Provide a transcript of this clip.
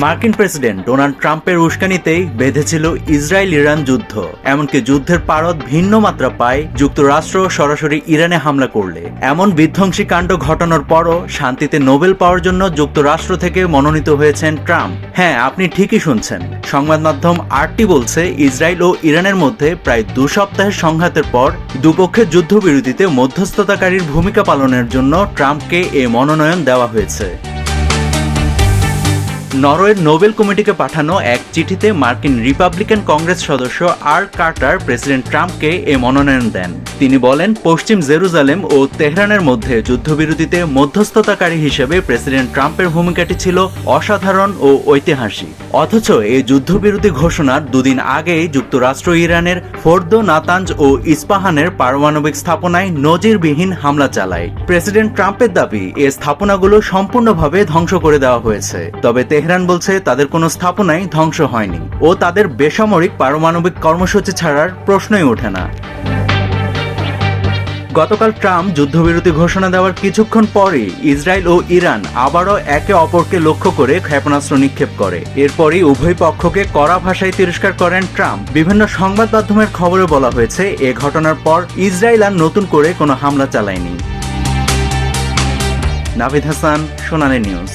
মার্কিন president Donald ট্রাম্পের উস্কানিতেই বেঁধেছিল Israel Iran যুদ্ধ। এমনকি যুদ্ধের পারদ ভিন্ন মাত্রা পায় যুক্তরাষ্ট্র সরাসরি ইরানে হামলা করলে। এমন বিধ্বংসী কাণ্ড ঘটানোর পরও শান্তিতে নোবেল পাওয়ার জন্য যুক্তরাষ্ট্র থেকে মনোনীত হয়েছেন ট্রাম্প। হ্যাঁ আপনি ঠিকই শুনছেন। সংবাদ মাধ্যম আরটি বলছে, ইসরায়েল ও ইরানের মধ্যে প্রায় দু সপ্তাহের সংঘাতের পর দুপক্ষের যুদ্ধবিরতিতে মধ্যস্থতাকারীর ভূমিকা পালনের জন্য ট্রাম্পকে এ মনোনয়ন দেওয়া হয়েছে। নরওয়ের নোবেল কমিটিকে পাঠানো এক চিঠিতে মার্কিন রিপাবলিকান কংগ্রেস সদস্য আর কার্টার, প্রেসিডেন্ট ট্রাম্পকে এ মনোনয়ন দেন। তিনি বলেন, পশ্চিম জেরুজালেম ও তেহরানের মধ্যে যুদ্ধবিরতিতে মধ্যস্থতাকারী হিসেবে প্রেসিডেন্ট ট্রাম্পের ভূমিকাটি ছিল অসাধারণ ও ঐতিহাসিক। অথচ এই যুদ্ধবিরতি ঘোষণার দুদিন আগেই যুক্তরাষ্ট্র, ইরানের ফোর্দো নাতাঞ্জ ও ইস্পাহানের পারমাণবিক স্থাপনায় নজিরবিহীন হামলা চালায়। প্রেসিডেন্ট ট্রাম্পের দাবি এই স্থাপনাগুলো সম্পূর্ণভাবে ধ্বংস করে দেওয়া হয়েছে। তবে তেহরান বলছে, তাদের কোনো স্থাপনাই ধ্বংস হয়নি ও তাদের বেসামরিক পারমাণবিক কর্মসূচি ছাড়ার প্রশ্নই ওঠে না। গতকাল ট্রাম্প যুদ্ধবিরতি ঘোষণা দেওয়ার কিছুক্ষণ পরেই ইসরায়েল ও ইরান আবারও একে অপরকে লক্ষ্য করে ক্ষেপণাস্ত্র নিক্ষেপ করে। এরপরই উভয় পক্ষকে কড়া ভাষায় তিরস্কার করেন ট্রাম্প। বিভিন্ন সংবাদ মাধ্যমের খবরে বলা হয়েছে, এ ঘটনার পর ইসরায়েল আর নতুন করে কোনো হামলা চালায়নি। নাভিদ হাসান, সোনালী নিউজ।